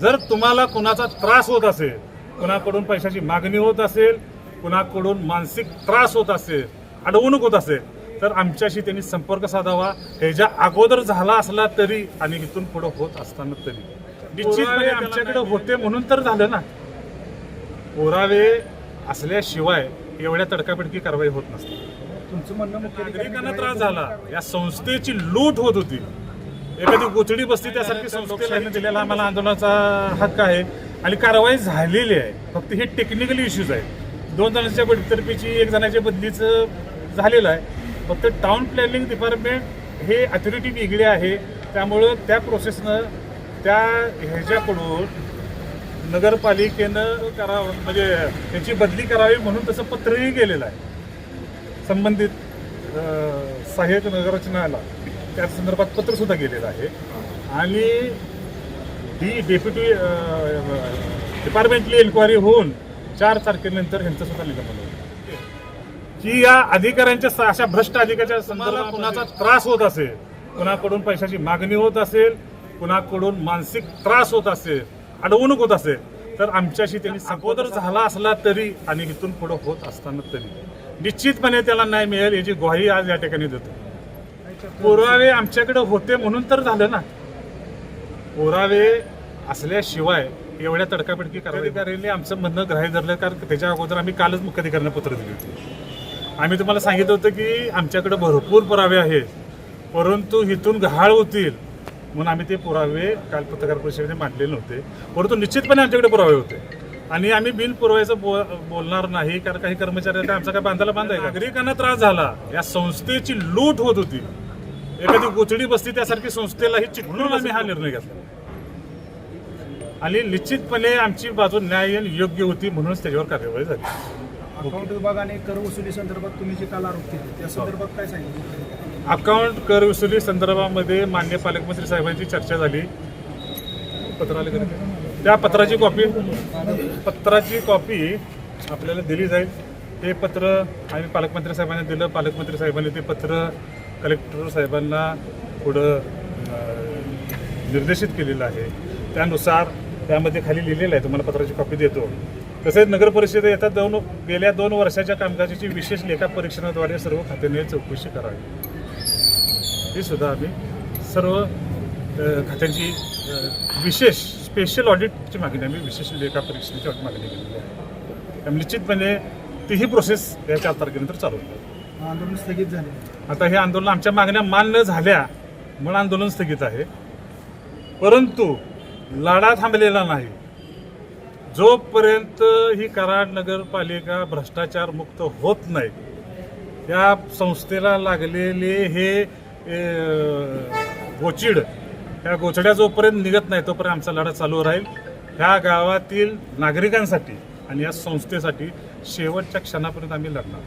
जर तुम्हाला कुणाचा त्रास होत असेल कुणाकडून पैशाची मागणी होत असेल कुणाकडून मानसिक त्रास होत असेल अडवणूक होत असेल तर आमच्याशी त्यांनी संपर्क साधावा. ह्याच्या अगोदर झाला असला तरी आणि इथून पुढे होत असताना तरी. निश्चितपणे आमच्याकडे होते म्हणून तर झालं ना. पुरावे असल्याशिवाय एवढ्या तडकाफडकी कारवाई होत नसते. तुमचं म्हणणं नागरिकांना त्रास झाला. या संस्थेची लूट होत होती. एखादी गोचडी बसती त्यासारखी संस्थेला दिलेला आम्हाला आंदोलनाचा हक्क आहे आणि कारवाई झालेली आहे. फक्त हे टेक्निकल इश्यूज आहेत. दोन जणांच्या बडतर्फीची एक जणाच्या बदलीचं झालेलं आहे. फक्त टाउन प्लॅनिंग डिपार्टमेंट हे अथॉरिटी वेगळी आहे. त्यामुळं त्या प्रोसेसनं त्या ह्याच्याकडून नगरपालिकेनं करावं म्हणजे त्याची बदली करावी म्हणून तसं पत्रही गेलेलं आहे. संबंधित सहाय्यक नगररचनाला. त्या संदर्भात पत्र सुद्धा गेलेलं आहे. आणि ही डेप्युटी डिपार्टमेंटली एन्क्वायरी होऊन चार तारखेनंतर ह्यांचं सुद्धा निगमन होईल. की या अधिकाऱ्यांच्या अशा भ्रष्ट अधिकाऱ्याच्या संदर्भात कुणाचा त्रास होत असेल कुणाकडून पैशाची मागणी होत असेल कुणाकडून मानसिक त्रास होत असेल अडवणूक होत असेल तर आमच्याशी त्यांनी अगोदर झाला असला तरी आणि इथून पुढे होत असताना तरी. निश्चितपणे त्याला न्याय मिळेल याची ग्वाही आज या ठिकाणी देतो. पुरावे आमच्याकडे होते म्हणून तर झालं ना. पुरावे असल्याशिवाय एवढ्या तडकाफडकी कारवाई करायला आमचं म्हणणं ग्राह्य धरलं कारण त्याच्या अगोदर आम्ही कालच मुख्याधिकाऱ्यांना पत्र दिली होती. आम्ही तुम्हाला सांगितलं होतं की आमच्याकडे भरपूर पुरावे आहेत परंतु इथून गहाळ होतील म्हणून आम्ही ते पुरावे काल पत्रकार परिषदेमध्ये मांडलेले नव्हते. परंतु निश्चितपणे आमच्याकडे पुरावे होते. आणि आम्ही बिल पुरवायचं बो बोलणार नाही कारण काही कर्मचारी आमचा काय बांधायला बांधाय नागरिकांना त्रास झाला. या संस्थेची लूट होत होती. एखादी गोचडी बसती त्यासारखी संस्थेलाही चिकलून आम्ही हा निर्णय घेतला. आणि निश्चितपणे आमची बाजू न्याय योग्य होती म्हणूनच त्याच्यावर कार्यवाही झाली. अकाउंट विभागाने कर वसुली संदर्भात तुम्ही जे काल आरोप केले त्या संदर्भात काय सांगितलं? अकाउंट कर वसुली संदर्भामध्ये मान्य पालकमंत्री साहेबांची चर्चा झाली. पत्र आले का रे? त्या पत्राची कॉपी पत्राची कॉपी आपल्याला दिली जाईल. ते पत्र आम्ही पालकमंत्री साहेबांना दिलं. पालकमंत्री साहेबांनी ते पत्र कलेक्टर साहेबांना पुढं निर्देशित केलेलं आहे. त्यानुसार त्यामध्ये खाली लिहिलेलं आहे तुम्हाला पत्राची कॉपी देतो. तसेच नगर परिषद येतात दोन गेल्या दोन वर्षाच्या कामकाजाची विशेष लेखा परीक्षणाद्वारे सर्व खात्याने चौकशी करावी. ही सुद्धा आम्ही सर्व खात्यांची विशेष स्पेशल ऑडिटची मागणी आम्ही विशेष लेखा परीक्षणाची मागणी केलेली आहे. निश्चितपणे तीही प्रोसेस या चार तारखेनंतर चालू होईल. आंदोलन स्थगित झाले. आता हे आंदोलन आमच्या मागण्या मान्य झाल्या म्हणून आंदोलन स्थगित आहे. परंतु लढा थांबलेला नाही. जोपर्यंत ही कराड नगरपालिका भ्रष्टाचार मुक्त होत नाही या संस्थेला लागलेले हे गोचिड या गोचड्या जोपर्यंत निघत नाही तोपर्यंत आमचा लढा चालू राहील. ह्या गावातील नागरिकांसाठी आणि या संस्थेसाठी शेवटच्या क्षणापर्यंत आम्ही लढणार.